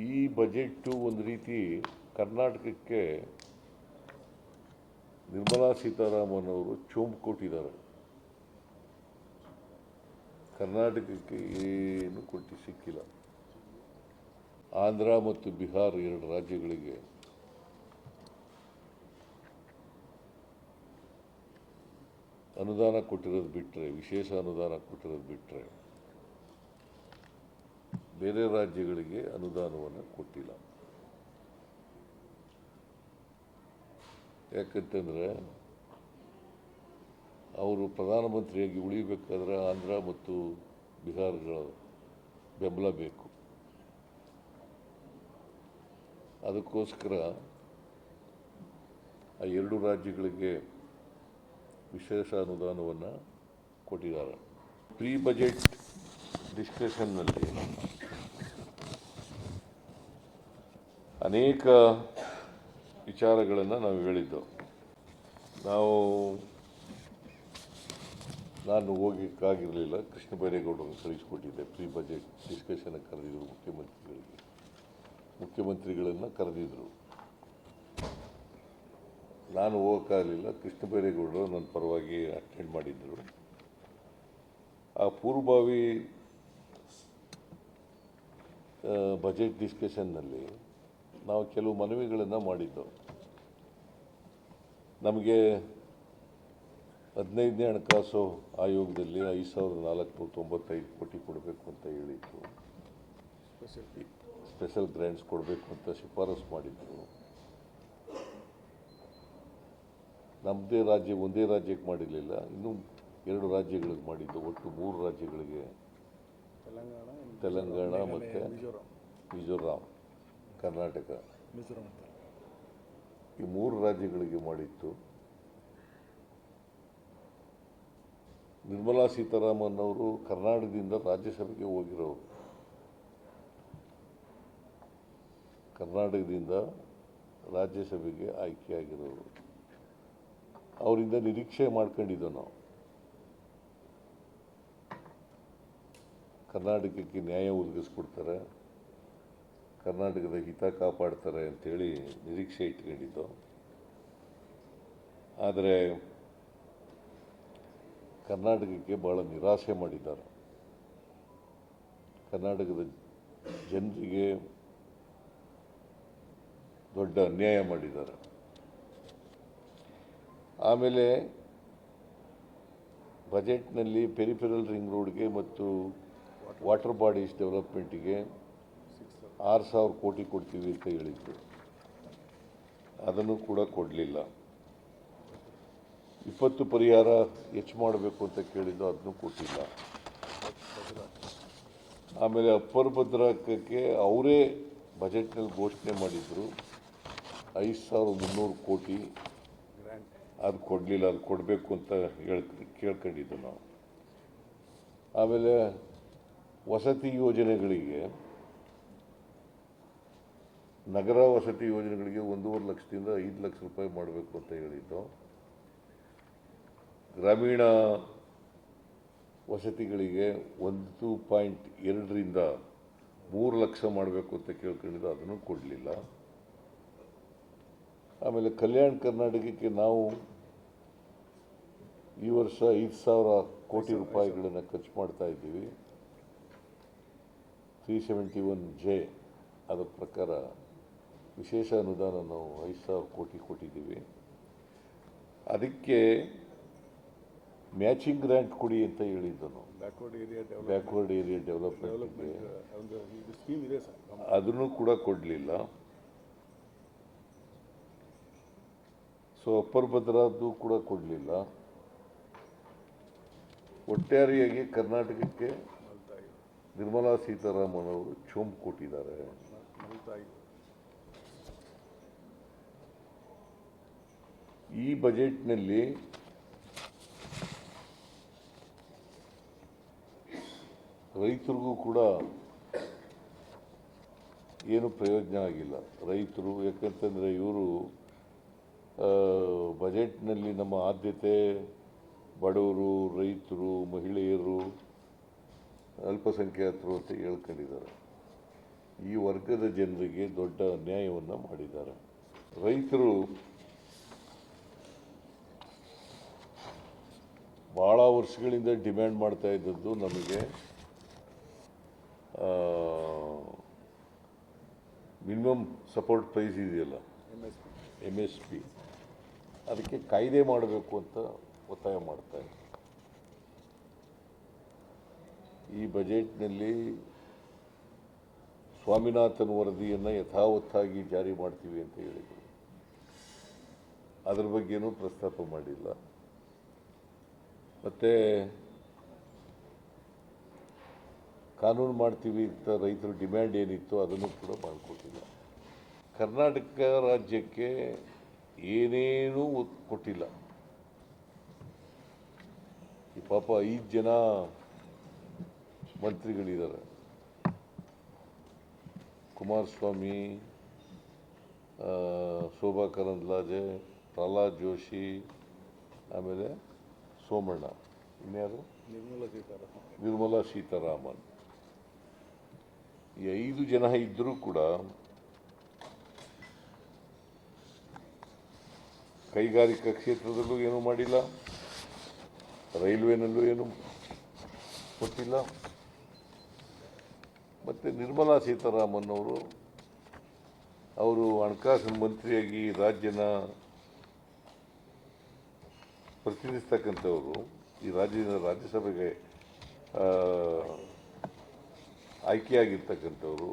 ಈ ಬಜೆಟ್ಟು ಒಂದು ರೀತಿ ಕರ್ನಾಟಕಕ್ಕೆ ನಿರ್ಮಲಾ ಸೀತಾರಾಮನ್ ಅವರು ಚೋಂಪು ಕೊಟ್ಟಿದ್ದಾರೆ. ಕರ್ನಾಟಕಕ್ಕೆ ಏನು ಕೊಟ್ಟು ಸಿಕ್ಕಿಲ್ಲ. ಆಂಧ್ರ ಮತ್ತು ಬಿಹಾರ್ ಎರಡು ರಾಜ್ಯಗಳಿಗೆ ಅನುದಾನ ಕೊಟ್ಟಿರೋದು ಬಿಟ್ಟರೆ ವಿಶೇಷ ಅನುದಾನ ಕೊಟ್ಟಿರೋದು ಬಿಟ್ಟರೆ ಬೇರೆ ರಾಜ್ಯಗಳಿಗೆ ಅನುದಾನವನ್ನು ಕೊಟ್ಟಿಲ್ಲ. ಯಾಕಂತಂದರೆ ಅವರು ಪ್ರಧಾನಮಂತ್ರಿಯಾಗಿ ಉಳಿಬೇಕಾದ್ರೆ ಆಂಧ್ರ ಮತ್ತು ಬಿಹಾರಗಳ ಬೆಂಬಲ ಬೇಕು. ಅದಕ್ಕೋಸ್ಕರ ಆ ಎರಡು ರಾಜ್ಯಗಳಿಗೆ ವಿಶೇಷ ಅನುದಾನವನ್ನು ಕೊಟ್ಟಿದ್ದಾರೆ. ಪ್ರೀ ಬಜೆಟ್ ಡಿಸ್ಕಷನ್ನಲ್ಲಿ ಅನೇಕ ವಿಚಾರಗಳನ್ನು ನಾವು ಹೇಳಿದ್ದು. ನಾವು ನಾನು ಹೋಗಿಕ್ಕಾಗಿರಲಿಲ್ಲ ಕೃಷ್ಣ ಬೈರೇಗೌಡರನ್ನು ಕಳಿಸ್ಕೊಟ್ಟಿದ್ದೆ. ಪ್ರೀ ಬಜೆಟ್ ಡಿಸ್ಕಷನ್ ಕರೆದಿದ್ದರು ಮುಖ್ಯಮಂತ್ರಿಗಳಿಗೆ. ಮುಖ್ಯಮಂತ್ರಿಗಳನ್ನು ಕರೆದಿದ್ದರು ನಾನು ಹೋಗೋಕ್ಕಾಗಲಿಲ್ಲ. ಕೃಷ್ಣ ಬೈರೇಗೌಡರು ನನ್ನ ಪರವಾಗಿ ಅಟೆಂಡ್ ಮಾಡಿದ್ದರು ಆ ಪೂರ್ವಭಾವಿ ಬಜೆಟ್ ಡಿಸ್ಕಷನ್ನಲ್ಲಿ ನಾವು ಕೆಲವು ಮನವಿಗಳನ್ನು ಮಾಡಿದ್ದು ನಮಗೆ ಹದಿನೈದನೇ ಹಣಕಾಸು ಆಯೋಗದಲ್ಲಿ ಐದು ಸಾವಿರದ ನಾಲ್ಕುನೂರ ತೊಂಬತ್ತೈದು ಕೋಟಿ ಕೊಡಬೇಕು ಅಂತ ಹೇಳಿತ್ತು ಸ್ಪೆಷಲ್ ಗ್ರ್ಯಾಂಟ್ಸ್ ಕೊಡಬೇಕು ಅಂತ ಶಿಫಾರಸು ಮಾಡಿದ್ರು. ನಮ್ಮದೇ ರಾಜ್ಯ ಒಂದೇ ರಾಜ್ಯಕ್ಕೆ ಮಾಡಿರಲಿಲ್ಲ ಇನ್ನೂ ಎರಡು ರಾಜ್ಯಗಳಿಗೆ ಮಾಡಿದ್ದು. ಒಟ್ಟು ಮೂರು ರಾಜ್ಯಗಳಿಗೆ ತೆಲಂಗಾಣ ತೆಲಂಗಾಣ ಮತ್ತು ಮಿಜೋರಾಂ. ಕರ್ನಾಟಕ. ಮಿಜೋರಾಂ ಈ ಮೂರು ರಾಜ್ಯಗಳಿಗೆ ಮಾಡಿತ್ತು. ನಿರ್ಮಲಾ ಸೀತಾರಾಮನ್ ಅವರು ಕರ್ನಾಟಕದಿಂದ ರಾಜ್ಯಸಭೆಗೆ ಹೋಗಿರೋರು. ಕರ್ನಾಟಕದಿಂದ ರಾಜ್ಯಸಭೆಗೆ ಆಯ್ಕೆಯಾಗಿರೋರು. ಅವರಿಂದ ನಿರೀಕ್ಷೆ ಮಾಡ್ಕೊಂಡಿದ್ದೋ ನಾವು. ಕರ್ನಾಟಕಕ್ಕೆ ನ್ಯಾಯ ಒದಗಿಸ್ಕೊಡ್ತಾರೆ. ಕರ್ನಾಟಕದ ಹಿತ ಕಾಪಾಡ್ತಾರೆ ಅಂಥೇಳಿ ನಿರೀಕ್ಷೆ ಇಟ್ಕೊಂಡಿದ್ದು. ಆದರೆ ಕರ್ನಾಟಕಕ್ಕೆ ಭಾಳ ನಿರಾಸೆ ಮಾಡಿದ್ದಾರೆ. ಕರ್ನಾಟಕದ ಜನರಿಗೆ ದೊಡ್ಡ ಅನ್ಯಾಯ ಮಾಡಿದ್ದಾರೆ. ಆಮೇಲೆ ಬಜೆಟ್ನಲ್ಲಿ ಪೆರಿಫೆರಲ್ ರಿಂಗ್ ರೋಡ್ಗೆ ಮತ್ತು ವಾಟರ್ ಬಾಡೀಸ್ ಡೆವಲಪ್ಮೆಂಟಿಗೆ ಆರು ಸಾವಿರ ಕೋಟಿ ಕೊಡ್ತೀವಿ ಅಂತ ಹೇಳಿದ್ರು. ಅದನ್ನು ಕೂಡ ಕೊಡಲಿಲ್ಲ. ಇಪ್ಪತ್ತು ಪರಿಹಾರ ಹೆಚ್ಚು ಮಾಡಬೇಕು ಅಂತ ಕೇಳಿದ್ದು ಅದನ್ನು ಕೊಟ್ಟಿಲ್ಲ. ಆಮೇಲೆ ಅಪ್ಪರ್ ಭದ್ರಾಕಕ್ಕೆ ಅವರೇ ಬಜೆಟ್ನಲ್ಲಿ ಘೋಷಣೆ ಮಾಡಿದ್ರು, ಐದು ಸಾವಿರದ ಮುನ್ನೂರು ಕೋಟಿ ಅದು ಕೊಡಲಿಲ್ಲ, ಅದು ಕೊಡಬೇಕು ಅಂತ ಹೇಳ್, ಕೇಳ್ಕೊಂಡಿದ್ದು ನಾವು. ಆಮೇಲೆ ವಸತಿ ಯೋಜನೆಗಳಿಗೆ ನಗರ ವಸತಿ ಯೋಜನೆಗಳಿಗೆ ಒಂದೂವರೆ ಲಕ್ಷದಿಂದ ಐದು ಲಕ್ಷ ರೂಪಾಯಿ ಮಾಡಬೇಕು ಅಂತ ಹೇಳಿದ್ದು. ಗ್ರಾಮೀಣ ವಸತಿಗಳಿಗೆ ಒಂದು ಪಾಯಿಂಟ್ ಎರಡರಿಂದ ಮೂರು ಲಕ್ಷ ಮಾಡಬೇಕು ಅಂತ ಕೇಳ್ಕೊಂಡಿದ್ದು, ಅದನ್ನು ಕೊಡಲಿಲ್ಲ. ಆಮೇಲೆ ಕಲ್ಯಾಣ ಕರ್ನಾಟಕಕ್ಕೆ ನಾವು ಈ ವರ್ಷ ಐದು ಸಾವಿರ ಕೋಟಿ ರೂಪಾಯಿಗಳನ್ನು ಖರ್ಚು ಮಾಡ್ತಾ ಇದ್ದೀವಿ. ತ್ರೀ ಸೆವೆಂಟಿ ಒನ್ ಜೆ ಅದರ ಪ್ರಕಾರ ವಿಶೇಷ ಅನುದಾನ ನಾವು ಐದು ಸಾವಿರ ಕೋಟಿ ಕೊಟ್ಟಿದ್ದೀವಿ. ಅದಕ್ಕೆ ಮ್ಯಾಚಿಂಗ್ ಗ್ರ್ಯಾಂಟ್ ಕೊಡಿ ಅಂತ ಹೇಳಿದ್ದನು. Backward area backward area development ಅದನ್ನು ಕೂಡ ಕೊಡಲಿಲ್ಲ. ಸೊ ಅಪ್ಪರ್ ಭದ್ರಾದ್ದು ಕೂಡ ಕೊಡಲಿಲ್ಲ. ಒಟ್ಟಾರೆಯಾಗಿ ಕರ್ನಾಟಕಕ್ಕೆ ನಿರ್ಮಲಾ ಸೀತಾರಾಮನ್ ಅವರು ಚೋಂಪ್ ಕೊಟ್ಟಿದ್ದಾರೆ. ಈ ಬಜೆಟ್ನಲ್ಲಿ ರೈತರಿಗೂ ಕೂಡ ಏನು ಪ್ರಯೋಜನ ಆಗಿಲ್ಲ. ರೈತರು ಯಾಕಂತಂದರೆ ಇವರು ಬಜೆಟ್ನಲ್ಲಿ ನಮ್ಮ ಆದ್ಯತೆ ಬಡವರು, ರೈತರು, ಮಹಿಳೆಯರು ಅಲ್ಪಸಂಖ್ಯಾತರು ಅಂತ ಹೇಳ್ಕೊಂಡಿದ್ದಾರೆ. ಈ ವರ್ಗದ ಜನರಿಗೆ ದೊಡ್ಡ ಅನ್ಯಾಯವನ್ನು ಮಾಡಿದ್ದಾರೆ. ರೈತರು ಭಾಳ ವರ್ಷಗಳಿಂದ ಡಿಮ್ಯಾಂಡ್ ಮಾಡ್ತಾ ಇದ್ದದ್ದು ನಮಗೆ ಮಿನಿಮಮ್ ಸಪೋರ್ಟ್ ಪ್ರೈಸ್ ಇದೆಯಲ್ಲ? ಎಂ ಎಸ್ ಪಿ ಅದಕ್ಕೆ ಕಾಯ್ದೆ ಮಾಡಬೇಕು ಅಂತ ಒತ್ತಾಯ ಮಾಡ್ತಾ ಇದ್ದರು ಈ ಬಜೆಟ್ನಲ್ಲಿ ಸ್ವಾಮಿನಾಥನ್ ವರದಿಯನ್ನು ಯಥಾವತ್ತಾಗಿ ಜಾರಿ ಮಾಡ್ತೀವಿ ಅಂತ ಹೇಳಿದರು. ಅದ್ರ ಬಗ್ಗೆನೂ ಪ್ರಸ್ತಾಪ ಮಾಡಿಲ್ಲ. ಮತ್ತು ಕಾನೂನು ಮಾಡ್ತೀವಿ ಅಂತ ರೈತರ ಡಿಮ್ಯಾಂಡ್ ಏನಿತ್ತು ಅದನ್ನು ಕೂಡ ಮಾಡಿಕೊಟ್ಟಿಲ್ಲ. ಕರ್ನಾಟಕ ರಾಜ್ಯಕ್ಕೆ ಏನೇನೂ ಕೊಟ್ಟಿಲ್ಲ. ಈ ಪಾಪ ಐದು ಜನ ಮಂತ್ರಿಗಳಿದ್ದಾರೆ. ಕುಮಾರಸ್ವಾಮಿ ಶೋಭಾ ಕರಂದ್ಲಾಜೆ, ಪ್ರಹ್ಲಾದ್ ಜೋಶಿ, ಆಮೇಲೆ ಸೋಮಣ್ಣ. ಇನ್ಯಾರು ನಿರ್ಮಲಾ ಸೀತಾರಾಮನ್. ನಿರ್ಮಲಾ ಸೀತಾರಾಮನ್. ಈ ಐದು ಜನ ಇದ್ದರೂ ಕೂಡ ಕೈಗಾರಿಕಾ ಕ್ಷೇತ್ರದಲ್ಲೂ ಏನೂ ಮಾಡಿಲ್ಲ ರೈಲ್ವೆನಲ್ಲೂ ಏನು ಕೊಟ್ಟಿಲ್ಲ. ಮತ್ತು ನಿರ್ಮಲಾ ಸೀತಾರಾಮನ್ ಅವರು ಅವರು ಹಣಕಾಸಿನ ಮಂತ್ರಿಯಾಗಿ ರಾಜ್ಯನ ಪ್ರತಿನಿಧಿಸ್ತಕ್ಕಂಥವರು ಈ ರಾಜ್ಯದಿಂದ ರಾಜ್ಯಸಭೆಗೆ ಆಯ್ಕೆಯಾಗಿರ್ತಕ್ಕಂಥವರು,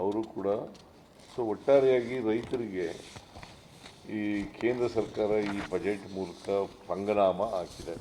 ಅವರು ಕೂಡ ಸೊ ಒಟ್ಟಾರೆಯಾಗಿ ರೈತರಿಗೆ ಈ ಕೇಂದ್ರ ಸರ್ಕಾರ ಈ ಬಜೆಟ್ ಮೂಲಕ ಪಂಗನಾಮ ಹಾಕಿದೆ.